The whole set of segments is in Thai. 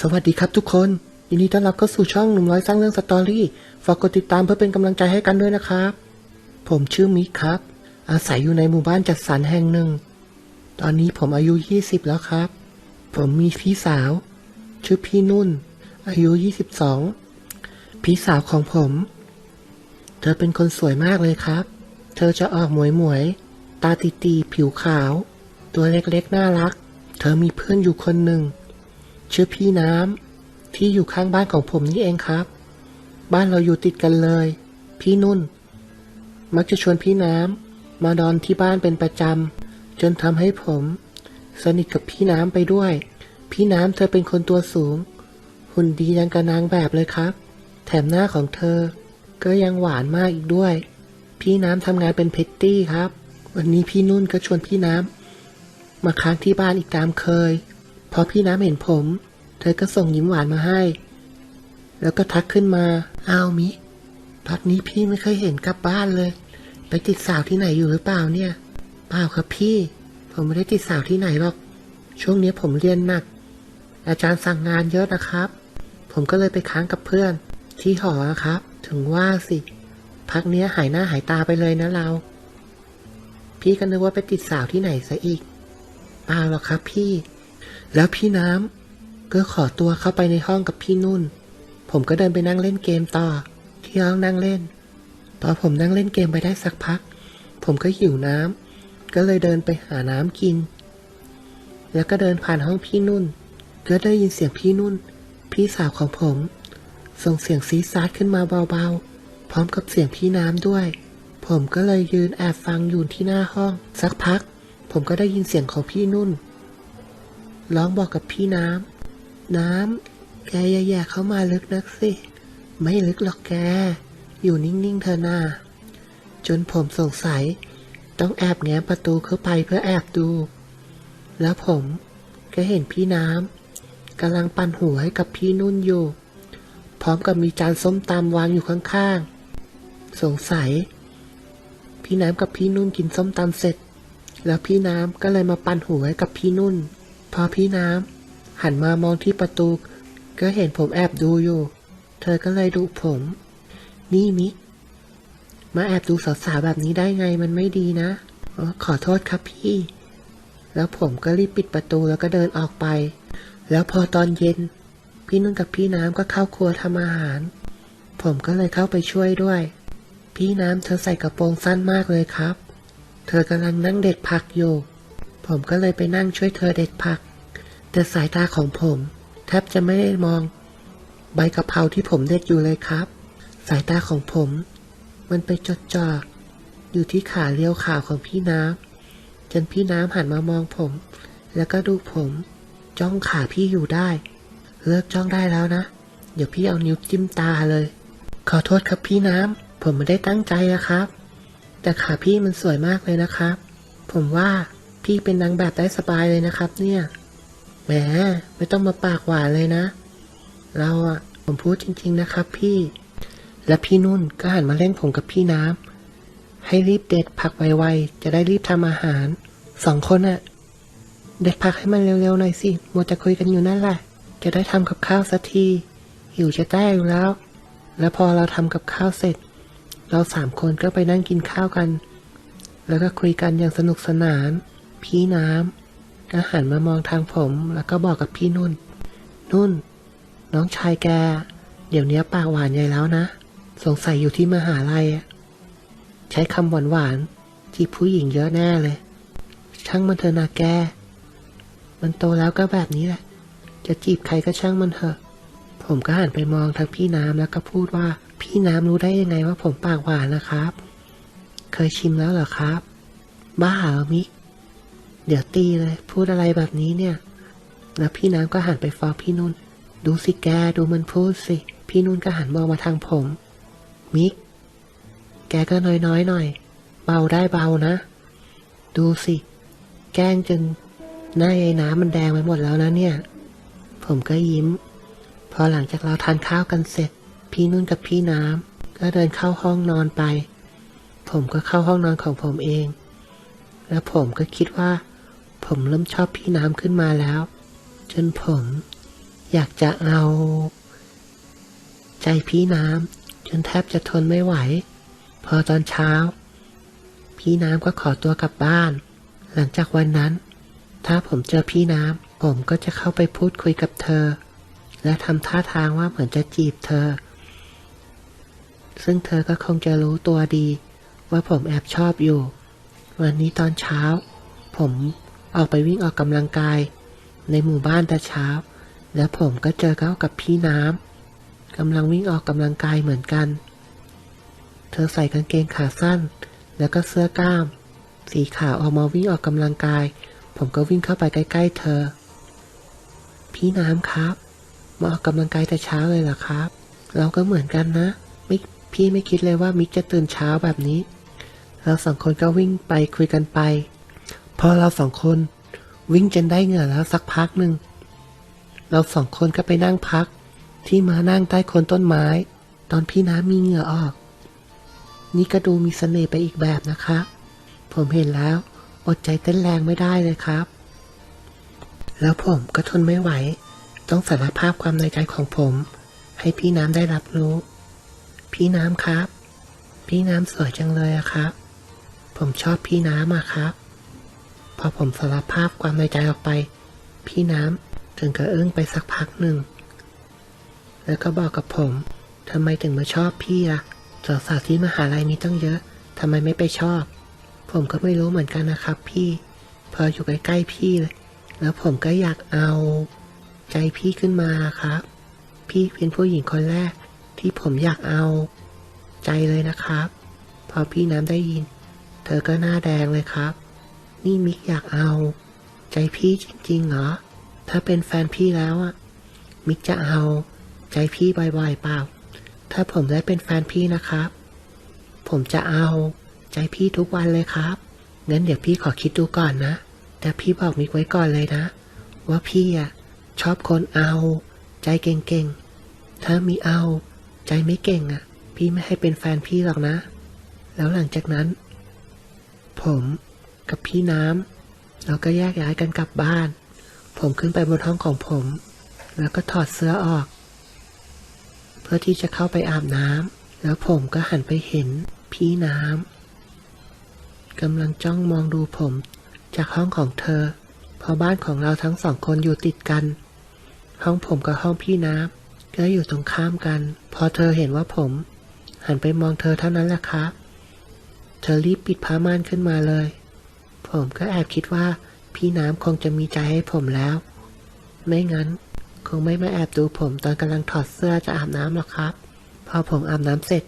สวัสดีครับทุกคนยินดีต้อนรับเข้าสู่ช่องหนุ่มร้อยสร้างเรื่องสตอรี่ฝากกดติดตามเพื่อเป็นกำลังใจให้กันด้วยนะครับ ผมชื่อมิกครับ อาศัยอยู่ในหมู่บ้านจัดสรรแห่งหนึ่ง ตอนนี้ผมอายุ 20 แล้วครับ ผมมีพี่สาว ชื่อพี่นุ่น อายุ 22 พี่สาวของผม เธอเป็นคนสวยมากเลยครับ เธอจะออกหมวยหมวย ตาตีตีผิวขาว ตัวเล็กๆน่ารัก เธอมีเพื่อนอยู่คนหนึ่ง ชื่อพี่น้ำที่อยู่ข้างบ้านของผมนี่เองครับ บ้านเราอยู่ติดกันเลย พี่นุ่น มักจะชวนพี่น้ำมานอนที่บ้านเป็นประจำจนทำให้ผม สนิทกับพี่น้ำไปด้วย พี่น้ำเธอเป็นคนตัวสูง หุ่นดียังกระนางแบบเลยครับ แถมหน้าของเธอ ก็ยังหวานมากอีกด้วย พี่น้ำทำงานเป็นเพตตี้ครับ วันนี้พี่นุ่นก็ชวนพี่น้ำมาค้างที่บ้านอีกตามเคย พอพี่น้ำเห็นผม เธอก็ส่งยิ้มหวานมาให้ แล้วก็ทักขึ้นมาอ้าวมิพักนี้พี่ไม่เคยเห็นกลับบ้านเลย ไปติดสาวที่ไหนอยู่หรือเปล่าเนี่ย เปล่าครับพี่ ผมไม่ได้ติดสาวที่ไหนหรอก ช่วงนี้ผมเรียนหนัก อาจารย์สั่งงานเยอะนะครับ ผมก็เลยไปค้างกับเพื่อน ที่หอครับ ถึงว่าสิ พักเนี้ยหายหน้าหายตาไปเลยนะเรา พี่ก็นึกว่าไปติดสาวที่ไหนซะอีก เปล่าหรอกครับพี่ แล้วพี่น้ำก็ขอตัวเข้าไปในห้องกับพี่นุ่น ผมก็เดินไปนั่งเล่นเกมต่อ ที่ห้องนั่งเล่น พอผมนั่งเล่นเกมไปได้สักพัก ผมก็หิวน้ำก็เลยเดินไปหาน้ำกิน แล้วก็เดินผ่านห้องพี่นุ่น ก็ได้ยินเสียงพี่นุ่น พี่สาวของผม ส่งเสียงซีซาดขึ้นมาเบาๆ พร้อมกับเสียงพี่น้ำด้วย ผมก็เลยยืนแอบฟังอยู่ที่หน้าห้อง สักพัก ผมก็ได้ยินเสียงของพี่นุ่น ร้องบอกกับพี่น้ำ น้ำ แกอย่าแย่เข้ามาลึกนักสิ ไม่ลึกหรอกแก อยู่นิ่งๆเธอหน้า จนผมสงสัย ต้องแอบแง้มประตูเข้าไปเพื่อแอบดู แล้วผมก็เห็นพี่น้ำกำลังปั่นหัวให้กับพี่นุ่นอยู่ พร้อมกับมีจานส้มตำวางอยู่ข้างๆ สงสัย พี่น้ำกับพี่นุ่นกินส้มตำเสร็จ แล้วพี่น้ำก็เลยมาปั่นหัวให้กับพี่นุ่น พอพี่น้ำหันมามองที่ประตู ก็เห็นผมแอบดูอยู่ เธอก็เลยดุผม นี่มิก มาแอบดูสาวๆแบบนี้ได้ไงมันไม่ดีนะออขอโทษครับพี่ แล้วผมก็รีบปิดประตูแล้วก็เดินออกไป แล้วพอตอนเย็น พี่นุ่นกับพี่น้ำก็เข้าครัวทำอาหาร ผมก็เลยเข้าไปช่วยด้วย พี่น้ำเธอใส่กระโปรงสั้นมากเลยครับ เธอกำลังนั่งเด็ดผักอยู่ ผมก็เลยไปนั่งช่วยเธอเด็ดผัก แต่สายตาของผมแทบจะไม่ได้มอง ใบกะเพราที่ผมเด็ดอยู่เลยครับ สายตาของผม มันไปจดจ่ออยู่ที่ขาเลี้ยวขาของพี่น้ำจนพี่น้ำหันมามองผม แล้วก็ดูผม จ้องขาพี่อยู่ได้ เลิกจ้องได้แล้วนะ เดี๋ยวพี่เอานิ้วจิ้มตาเลย ขอโทษครับพี่น้ำผมไม่ได้ตั้งใจนะครับ แต่ขาพี่มันสวยมากเลยนะครับ ผมว่า พี่เป็นนางแบบได้สบายเลยนะครับ เนี่ย แหม ไม่ต้องมาปากหวานเลยนะ เราอะผมพูดจริง ๆนะครับ พี่ และพี่นุ่นก็หันมาเล่นผมกับพี่น้ำ ให้รีบเด็ดผักไวๆ จะได้รีบทำอาหาร สองคนอะเด็ดผักให้มันเร็วๆหน่อยสิมัวจะคุยกันอยู่นั่นแหละ จะได้ทำกับข้าวสักที หิวจะแต้อยู่แล้ว แล้วพอเราทำกับข้าวเสร็จ เราสามคนก็ไปนั่งกินข้าวกัน แล้วก็คุยกันอย่างสนุกสนาน พี่น้ำก็หันมามองทางผมแล้วก็บอกกับพี่นุ่น นุ่น น้องชายแก เดี๋ยวนี้ปากหวานใหญ่แล้วนะ สงสัยอยู่ที่มหาลัยอะใช้คำหวานหวานๆที่ผู้หญิงเยอะแน่เลย ช่างมันเถอะนะแก มันโตแล้วก็แบบนี้แหละ จะจีบใครก็ช่างมันเถอะ ผมก็หันไปมองทางพี่น้ำแล้วก็พูดว่า พี่น้ำรู้ได้ยังไงว่าผมปากหวานนะครับ เคยชิมแล้วเหรอครับ บ้าเหรอมิก เดี๋ยวตีเลย พูดอะไรแบบนี้เนี่ยแล้วพี่น้ำก็หันไปฟ้องพี่นุ่น ดูสิแกดูมันพูดสิ พี่นุ่นก็หันมองมาทางผม มิก แกก็น้อยๆหน่อย เบาได้เบานะ ดูสิ แกล้งจนหน้าไอ้น้ำมันแดงไปหมดแล้วนะเนี่ย ผมก็ยิ้ม พอหลังจากเราทานข้าวกันเสร็จ พี่นุ่นกับพี่น้ำก็เดินเข้าห้องนอนไป ผมก็เข้าห้องนอนของผมเอง แล้วผมก็คิดว่า ผมเริ่มชอบพี่น้ำขึ้นมาแล้ว จนผมอยากจะเอา ใจพี่น้ำจนแทบจะทนไม่ไหว พอตอนเช้า พี่น้ำก็ขอตัวกลับบ้าน หลังจากวันนั้น ถ้าผมเจอพี่น้ำผมก็จะเข้าไปพูดคุยกับเธอ และทำท่าทางว่าเหมือนจะจีบเธอ ซึ่งเธอก็คงจะรู้ตัวดี ว่าผมแอบชอบอยู่ วันนี้ตอนเช้า ผม ออกไปวิ่งออกกำลังกาย ในหมู่บ้านแต่เช้า แล้วผมก็เจอเขากับพี่น้ำกำลังวิ่งออกกำลังกายเหมือนกัน เธอใส่กางเกงขาสั้น แล้วก็เสื้อกล้าม สีขาวออกมาวิ่งออกกำลังกาย ผมก็วิ่งเข้าไปใกล้ ๆ เธอ พี่น้ำครับมาออกกำลังกายแต่เช้าเลยเหรอครับ เราก็เหมือนกันนะมิกพี่ไม่คิดเลยว่ามิกจะตื่นเช้าแบบนี้ เราสองคนก็วิ่งไปคุยกันไป อเราสองคนวิ่งจนได้เหงื่อแล้วสักพักหนึ่ง เราสองคนก็ไปนั่งพัก ที่มานั่งใต้โคนต้นไม้ ตอนพี่น้ำมีเหงื่อออก นี่ก็ดูมีเสน่ห์ไปอีกแบบนะครับผมเห็นแล้วอดใจเต้นแรงไม่ได้เลยครับ แล้วผมก็ทนไม่ไหว ต้องสารภาพความในใจของผม ให้พี่น้ำได้รับรู้ พี่น้ำครับ พี่น้ำสวยจังเลยอะครับ ผมชอบพี่น้ำอะครับ พอผมสารภาพความในใจออกไป พี่น้ำถึงกับอึ้งไปสักพักหนึ่ง แล้วก็บอกกับผมทำไมถึงมาชอบพี่อะสาวๆที่มหาลัยมีตั้งเยอะทำไมไม่ไปชอบ ผมก็ไม่รู้เหมือนกันนะครับ พี่ พออยู่ใกล้ๆพี่เลย แล้วผมก็อยากเอา ใจพี่ขึ้นมาครับ พี่เป็นผู้หญิงคนแรก ที่ผมอยากเอา ใจเลยนะครับ พอพี่น้ำได้ยิน เธอก็หน้าแดงเลยครับ นี่มิกอยากเอา ใจพี่จริงๆเหรอ ถ้าเป็นแฟนพี่แล้วอะมิกจะเอา ใจพี่บ่อยๆเปล่า ถ้าผมได้เป็นแฟนพี่นะครับ ผมจะเอา ใจพี่ทุกวันเลยครับงั้นเดี๋ยวพี่ขอคิดดูก่อนนะ แต่พี่บอกมิกไว้ก่อนเลยนะ ว่าพี่อะชอบคนเอา ใจเก่งๆ ถ้ามีเอา ใจไม่เก่งอะพี่ไม่ให้เป็นแฟนพี่หรอกนะ แล้วหลังจากนั้น ผม กับพี่น้ำเราก็แยกย้ายกันกลับบ้าน ผมขึ้นไปบนห้องของผม แล้วก็ถอดเสื้อออก เพื่อที่จะเข้าไปอาบน้ำแล้วผมก็หันไปเห็นพี่น้ำกำลังจ้องมองดูผมจากห้องของเธอ เพราะบ้านของเราทั้งสองคนอยู่ติดกัน ห้องผมกับห้องพี่น้ำก็อยู่ตรงข้ามกัน พอเธอเห็นว่าผม หันไปมองเธอเท่านั้นแหละครับ เธอรีบปิดผ้าม่านขึ้นมาเลย ผมก็แอบคิดว่า พี่น้ำคงจะมีใจให้ผมแล้ว ไม่งั้น คงไม่มาแอบดูผมตอนกำลังถอดเสื้อจะอาบน้ำหรอกครับ พอผมอาบน้ำเสร็จ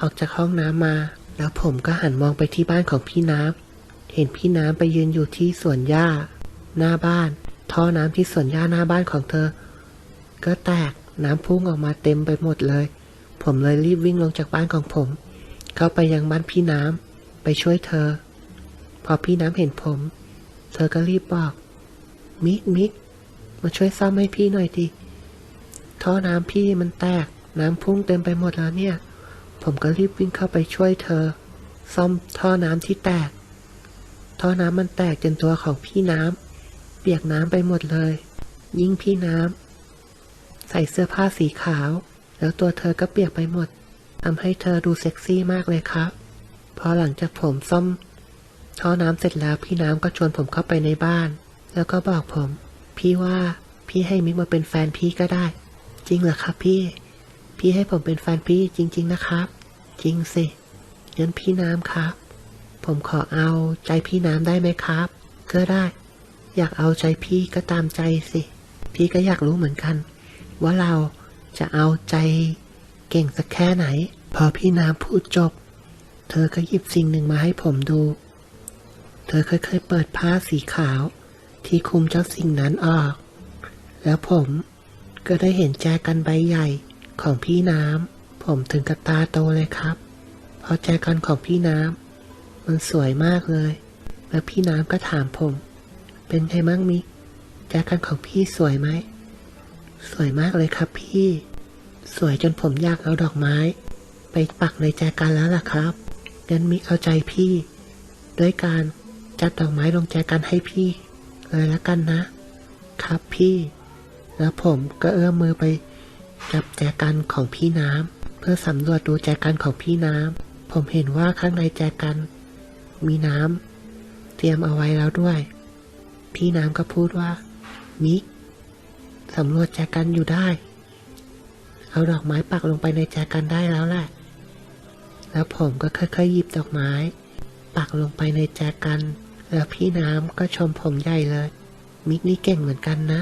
ออกจากห้องน้ำมา แล้วผมก็หันมองไปที่บ้านของพี่น้ำเห็นพี่น้ำไปยืนอยู่ที่สวนหญ้า หน้าบ้าน ท่อน้ำที่สวนหญ้าหน้าบ้านของเธอ ก็แตกน้ำพุ่งออกมาเต็มไปหมดเลย ผมเลยรีบวิ่งลงจากบ้านของผม เข้าไปยังบ้านพี่น้ำไปช่วยเธอ พอพี่น้ำเห็นผม เธอก็รีบบอก มิกมิกมาช่วยซ่อมให้พี่หน่อยดิท่อน้ำพี่มันแตก น้ำพุ่งเต็มไปหมดแล้วเนี่ย ผมก็รีบวิ่งเข้าไปช่วยเธอ ซ่อมท่อน้ำที่แตก ท่อน้ำมันแตกจนตัวของพี่น้ำเปียกน้ำไปหมดเลย ยิ่งพี่น้ำใส่เสื้อผ้าสีขาว แล้วตัวเธอก็เปียกไปหมดทำให้เธอดูเซ็กซี่มากเลยครับ พอหลังจากผมซ่อม ท่อน้ำเสร็จแล้วพี่น้ำก็ชวนผมเข้าไปในบ้าน แล้วก็บอกผม พี่ว่าพี่ให้มิกมาเป็นแฟนพี่ก็ได้ จริงเหรอครับพี่ พี่ให้ผมเป็นแฟนพี่จริง ๆนะครับ จริงสิงั้นพี่น้ำครับ ผมขอเอาใจพี่น้ำได้ไหมครับ ก็ได้ อยากเอาใจพี่ก็ตามใจสิ พี่ก็อยากรู้เหมือนกัน ว่าเราจะเอาใจเก่งสักแค่ไหน พอพี่น้ำพูดจบ เธอก็หยิบสิ่งหนึ่งมาให้ผมดู เธอค่อยๆเปิดผ้าสีขาว ที่คลุมเจ้าสิ่งนั้นออก แล้วผมก็ได้เห็นแจกันใบใหญ่ของพี่น้ำ ผมถึงกับตาโตเลยครับ เพราะแจกันของพี่น้ำ มันสวยมากเลย แล้วพี่น้ำก็ถามผม เป็นไงมั่งมิกแจกันของพี่สวยไหม สวยมากเลยครับพี่ สวยจนผมอยากเอาดอกไม้ ไปปักในแจกันแล้วล่ะครับงั้นมิกเอาใจพี่ ด้วยการ จัดดอกไม้ลงแจกันให้พี่ เลยละกันนะ ครับพี่ แล้วผมก็เอื้อมมือไปจับแจกันของพี่น้ำเพื่อสำรวจดูแจกันของพี่น้ำผมเห็นว่าข้างในแจกัน มีน้ำเตรียมเอาไว้แล้วด้วย พี่น้ำก็พูดว่า มิกสำรวจแจกันอยู่ได้ เอาดอกไม้ปักลงไปในแจกันได้แล้วแหละ แล้วผมก็ค่อยๆหยิบดอกไม้ ปักลงไปในแจกัน แล้วพี่น้ำก็ชมผมใหญ่เลย มิกนี่เก่งเหมือนกันนะ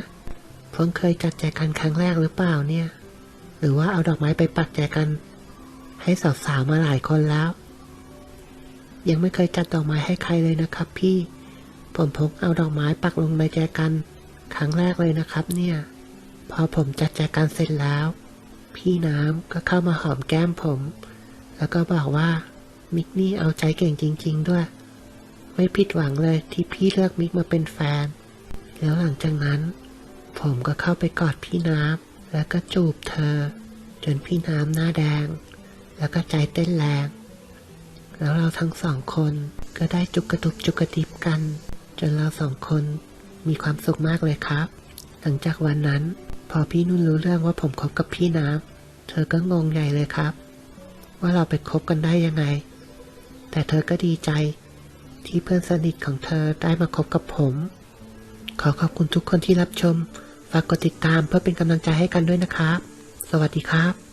เพิ่งเคยจัดแจกันครั้งแรกหรือเปล่าเนี่ย หรือว่าเอาดอกไม้ไปปักแจกัน ให้สาวๆมาหลายคนแล้ว ยังไม่เคยจัดดอกไม้ให้ใครเลยนะครับ พี่ ผมพกเอาดอกไม้ปักลงในแจกัน ครั้งแรกเลยนะครับ เนี่ย พอผมจัดแจกันเสร็จแล้ว พี่น้ำก็เข้ามาหอมแก้มผม แล้วก็บอกว่ามิกนี่เอาใจเก่งจริง ๆ ด้วย ไม่ผิดหวังเลยที่พี่เลือกมิกมาเป็นแฟน แล้วหลังจากนั้น ผมก็เข้าไปกอดพี่น้ำแล้วก็จูบเธอ จนพี่น้ำหน้าแดง แล้วก็ใจเต้นแรง แล้วเราทั้งสองคนก็ได้จุกกระตุบจุกกระติบกัน จนเราสองคนมีความสุขมากเลยครับ หลังจากวันนั้น พอพี่นุ่นรู้เรื่องว่าผมคบกับพี่น้ำเธอก็งงใหญ่เลยครับ ว่าเราไปคบกันได้ยังไง แต่เธอก็ดีใจ ที่เพื่อนสนิทของเธอได้มาคบกับผม ขอขอบคุณทุกคนที่รับชม ฝากกดติดตามเพื่อเป็นกำลังใจให้กันด้วยนะครับ สวัสดีครับ